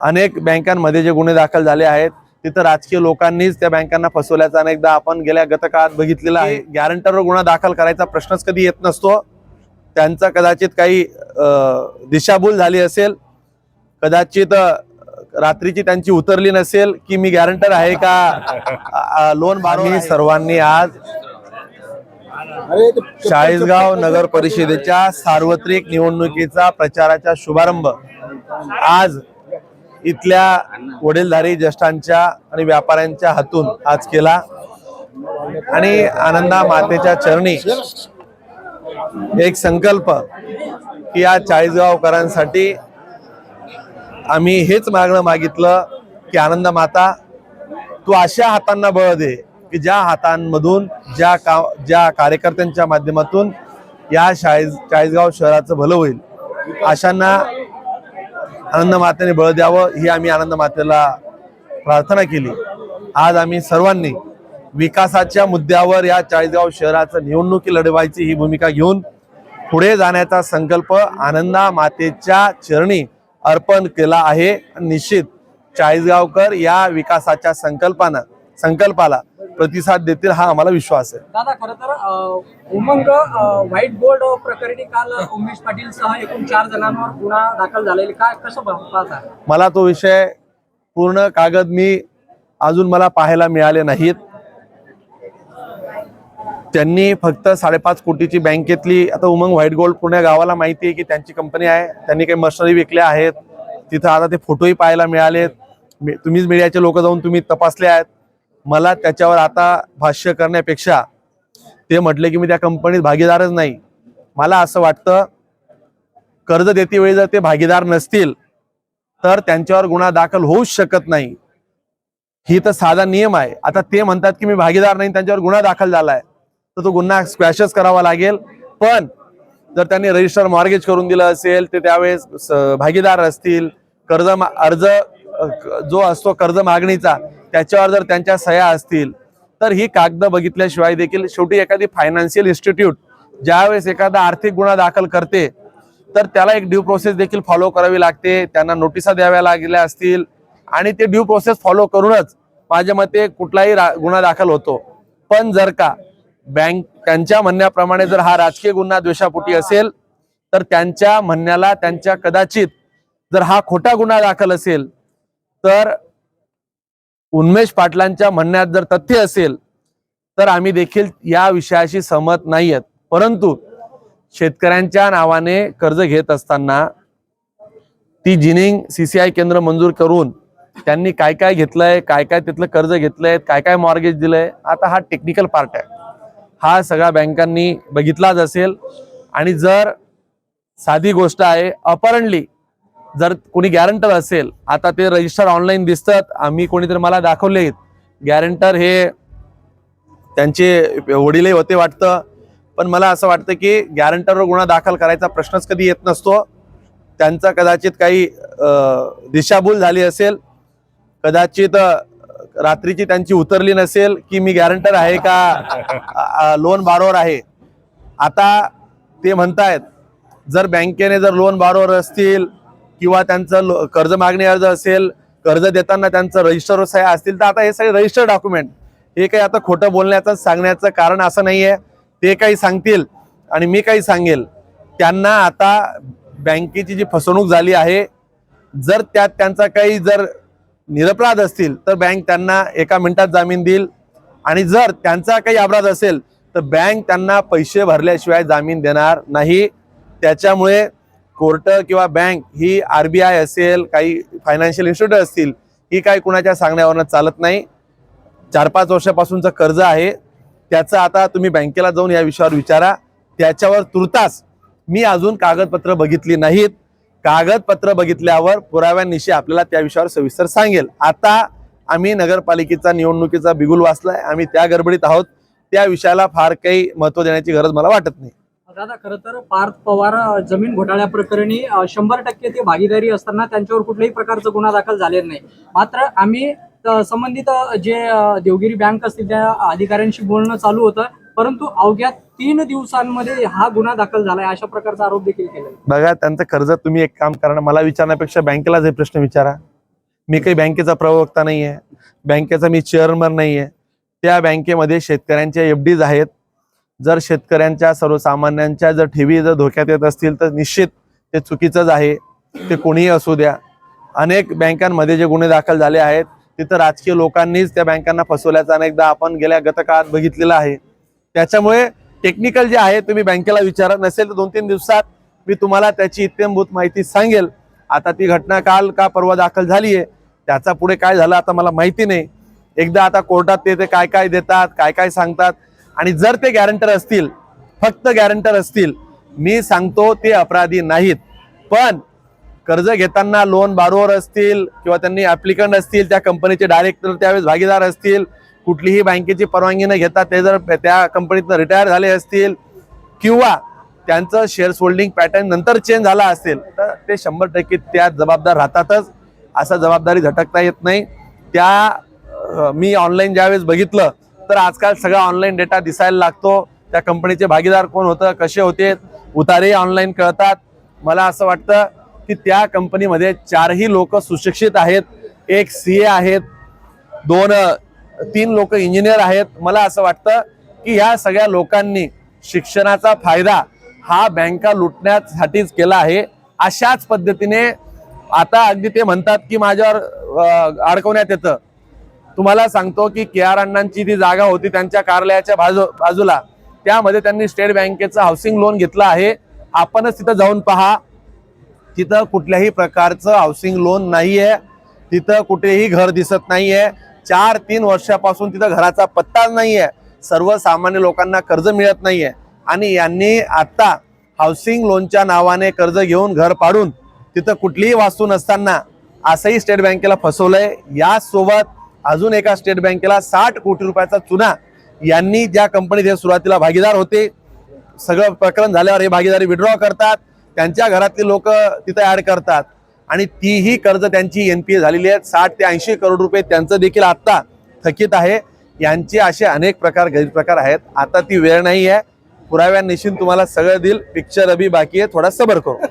अनेक बँकांमध्ये जे गुन्हे दाखल झाले आहेत तिथं राजकीय लोकांनीच त्या बँकांना फसवल्याचं अनेकदा आपण गेल्या गत काळात बघितलेलं आहे. गॅरंटरवर गुन्हा दाखल करायचा प्रश्नच कधी येत नसतो. त्यांचा कदाचित काही दिशाभूल झाली असेल कदाचित रात्रीची त्यांची उतरली नसेल की मी गॅरंटर आहे का? लोन बारो सर्वांनी आज चाळीसगाव नगर परिषदेच्या सार्वत्रिक निवडणुकीचा प्रचाराचा शुभारंभ. आज इथल्या वडीलधारी ज्येष्ठांच्या आणि व्यापाऱ्यांच्या हातून आज केला. आणि आनंदा मातेच्या चरणी एक संकल्प की या चाळीसगावकरांसाठी आम्ही हेच मागणं मागितलं की आनंद माता तू अशा हातांना बळ दे की ज्या हातांमधून ज्या का ज्या कार्यकर्त्यांच्या माध्यमातून या चाळीस चाळीसगाव शहराचं भलं होईल. अशांना आनंद मातेने बळ द्यावं ही आम्ही आनंद मातेला प्रार्थना केली. आज आम्ही सर्वांनी विकासाच्या मुद्द्यावर या चाळीसगाव शहराचं निवडणुकी लढवायची ही भूमिका घेऊन पुढे जाण्याचा संकल्प आनंदा मातेच्या चरणी अर्पण केला आहे. निश्चित चाळीसगावकर या विकासाच्या संकल्पानं संकल्पाला प्रतिसाद देतील हा आम्हाला विश्वास आहे. दादा खरं तर उमंग व्हाईट बोर्ड प्रकरणी काल उमेश पाटील सह एकूण चार जणांवर गुन्हा दाखल झालेले. काय कसं पाहता मला तो विषय पूर्ण कागद मी अजून मला पाहायला मिळाले नाहीत. त्यांनी फक्त साडेपाच कोटीची बँकेतली आता उमंग व्हाईट गोल्ड पुण्या गावाला माहिती आहे की त्यांची कंपनी आहे. त्यांनी काही मशिनरी विकल्या आहेत. तिथं आता ते फोटोही पाहायला मिळालेत. तुम्हीच मीडियाचे लोक जाऊन तुम्ही तपासले आहेत. मला त्याच्यावर आता भाष्य करण्यापेक्षा ते म्हटले की मी त्या कंपनीत भागीदारच नाही. मला असं वाटतं कर्ज देते वेळी जर ते भागीदार नसतील तर त्यांच्यावर गुन्हा दाखल होऊच शकत नाही. ही तर साधा नियम आहे. आता ते म्हणतात की मी भागीदार नाही त्यांच्यावर गुन्हा दाखल झालाय. तर तो गुन्हा स्क्वॅशच करावा लागेल. पण जर त्यांनी रजिस्टर मॉर्गेज करून दिलं असेल ते त्यावेळेस भागीदार असतील कर्ज मा- अर्ज जो असतो कर्ज मागणीचा त्याच्यावर जर त्यांच्या सह्या असतील तर ही कागद बघितल्याशिवाय देखील शेवटी एखादी फायनान्शियल इन्स्टिट्यूट ज्यावेळेस एखादा आर्थिक गुन्हा दाखल करते तर त्याला एक ड्यू प्रोसेस देखील फॉलो करावी लागते. त्यांना नोटिसा द्याव्या लागल्या असतील आणि ते ड्यू प्रोसेस फॉलो करूनच माझ्या मते कुठलाही रा- गुन्हा दाखल होतो. पण जर का बँक त्यांच्या म्हणण्याप्रमाणे जर हा राजकीय गुन्हा द्वेषापोटी असेल तर त्यांच्या म्हणण्याला त्यांच्या कदाचित जर हा खोटा गुन्हा दाखल असेल तर उन्मेष पाटलांच्या म्हणण्यात जर तथ्य असेल तर आम्ही देखील या विषयाशी सहमत नाही आहेत परंतु शेतकऱ्यांच्या नावाने कर्ज घेत असताना ती जिनिंग सीसीआय केंद्र मंजूर करून त्यांनी काय काय घेतलंय काय काय तिथलं कर्ज घेतलंय काय काय मॉर्गेज दिलंय आता हा टेक्निकल पार्ट आहे. हा सगळ्या बँकांनी बघितलाच असेल. आणि जर साधी गोष्ट आहे अपरंटली जर कोणी गॅरंटर असेल आता ते रजिस्टर ऑनलाईन दिसतात आम्ही कोणीतरी मला दाखवले गॅरंटर हे त्यांचे वडीलही होते वाटतं पण मला असं वाटतं की गॅरंटरवर गुन्हा दाखल करायचा प्रश्नच कधी येत नसतो. त्यांचा कदाचित काही दिशाभूल झाली असेल कदाचित रात्रीची त्यांची उतरली नसेल की मी गॅरंटर आहे का लोन बारोवर आहे. आता ते म्हणतायत जर बँकेने जर लोन बारोवर असतील किंवा त्यांचं लो- कर्ज मागणी अर्ज असेल कर्ज देताना त्यांचं रजिस्टर सह्या असतील तर आता हे सगळे रजिस्टर डॉक्युमेंट हे काही आता खोटं बोलण्याचं सांगण्याचं कारण असं नाही आहे ते काही सांगतील आणि मी काही सांगेल. त्यांना आता बँकेची जी फसवणूक झाली आहे जर त्यात त्यांचा काही जर निरपराध असतील तर बँक त्यांना एका मिनिटात जामीन देईल. आणि जर त्यांचा काही अपराध असेल तर बँक त्यांना पैसे भरल्याशिवाय जामीन देणार नाही. त्याच्यामुळे कोर्ट किंवा बँक ही आर बी आय असेल काही फायनान्शियल इन्स्टिट्यूट असतील ही काही कुणाच्या सांगण्यावरनं चालत नाही. चार पाच वर्षापासूनचं कर्ज आहे. त्याचं आता तुम्ही बँकेला जाऊन या विषयावर विचारा. त्याच्यावर तुर्तास मी अजून कागदपत्र बघितली नाहीत. कागदपत्र बघितल्यावर पुराव्यांनिशी आपल्याला त्या विषयावर सविस्तर सांगेल. आता आम्ही नगरपालिकेचा निवडणुकीचा बिगुल वाचलाय. आम्ही त्या गडबडीत आहोत. त्या विषयाला फार काही महत्त्व देण्याची गरज मला वाटत नाही. दादा खरं तर पार्थ पवार जमीन घोटाळ्या प्रकरणी शंभर टक्के ते भागीदारी असताना त्यांच्यावर कुठल्याही प्रकारचा गुन्हा दाखल झालेला नाही. मात्र आम्ही संबंधित जे देवगिरी बँक असतील त्या अधिकाऱ्यांशी बोलणं चालू होतं. परंतु अवघ्या तीन दिवसांमध्ये हा गुन्हा दाखल झालाय अशा प्रकारचा आरोप देखील केला बघा त्यांचं कर्ज तुम्ही एक काम करा मला विचारण्यापेक्षा बँकेलाच हे प्रश्न विचारा. मी काही बँकेचा प्रवक्ता नाही आहे बँकेचा मी चेअरमन नाही आहे त्या बँकेमध्ये शेतकऱ्यांच्या एफ डीज आहेत. जर शेतकऱ्यांच्या सर्वसामान्यांच्या जर ठेवी जर धोक्यात येत असतील तर निश्चित ते चुकीचंच आहे. ते कोणीही असू द्या. अनेक बँकांमध्ये जे गुन्हे दाखल झाले आहेत तिथं राजकीय लोकांनीच त्या बँकांना फसवल्याचं अनेकदा आपण गेल्या गतकाळात बघितलेलं आहे. त्याच्यामुळे टेक्निकल जे आहे तुम्ही बँकेला विचारत नसेल तर दोन तीन दिवसात मी तुम्हाला त्याची इत्यंभूत माहिती सांगेल. आता ती घटना काल का परवा दाखल झाली आहे त्याचा पुढे काय झालं आता मला माहिती नाही. एकदा आता कोर्टात ते ते काय काय देतात काय काय सांगतात आणि जर ते गॅरंटर असतील फक्त गॅरंटर असतील मी सांगतो ते अपराधी नाहीत. पण कर्ज घेताना लोन बारोवर असतील किंवा त्यांनी ऍप्लिकंट असतील त्या कंपनीचे डायरेक्टर त्यावेळेस भागीदार असतील कुठलीही बँकेची परवानगी न घेता ते जर त्या कंपनीतनं रिटायर झाले असतील किंवा त्यांचं शेअर्स होल्डिंग पॅटर्न नंतर चेंज झाला असेल तर ते शंभर टक्के त्या जबाबदार राहतातच. असं जबाबदारी झटकता येत नाही. त्या मी ऑनलाईन ज्यावेळेस बघितलं तर आजकाल सगळा ऑनलाईन डेटा दिसायला लागतो. त्या कंपनीचे भागीदार कोण होतं कसे होते उतारे ऑनलाईन कळतात. मला असं वाटतं की त्या कंपनीमध्ये चारही लोक सुशिक्षित आहेत एक सी ए आहेत दोन तीन लोक इंजिनियर आहेत. मला असं वाटतं की ह्या सगळ्या लोकांनी शिक्षणाचा फायदा हा बँका लुटण्यासाठीच केला आहे. अशाच पद्धतीने आता अगदी ते म्हणतात की माझ्यावर अडकवण्यात येतं. तुम्हाला सांगतो की के आर अण्णांची जी जागा होती त्यांच्या कार्यालयाच्या बाजू बाजूला त्यामध्ये त्यांनी स्टेट बँकेचं हाऊसिंग लोन घेतलं आहे. आपणच तिथं जाऊन पहा. तिथं कुठल्याही प्रकारचं हाऊसिंग लोन नाही आहे तिथं कुठेही घर दिसत नाही आहे चार तीन वर्षापासून तिथं घराचा पत्ताच आहे सर्वसामान्य लोकांना कर्ज मिळत नाही आहे आणि यांनी आत्ता हाऊसिंग लोनच्या नावाने कर्ज घेऊन घर पाडून तिथं कुठलीही वास्तू नसताना असंही स्टेट बँकेला फसवलंय. यासोबत अजून एका स्टेट बँकेला साठ कोटी रुपयाचा चुना यांनी ज्या कंपनीत हे सुरुवातीला भागीदार होते सगळं प्रकरण झाल्यावर हे भागीदारी विड्रॉ करतात त्यांच्या घरातले लोक तिथे ऍड करतात. आणि तीही कर्ज त्यांची एनपीए झालेली आहेत साठ ते ऐंशी करोड रुपये त्यांचं देखील आत्ता थकीत आहे. यांचे असे अनेक प्रकार गैरप्रकार आहेत. आता ती वेळ नाही आहे. पुराव्यांनिशी तुम्हाला सगळं देईल. पिक्चर अभी बाकी आहे. थोडा सबर करू.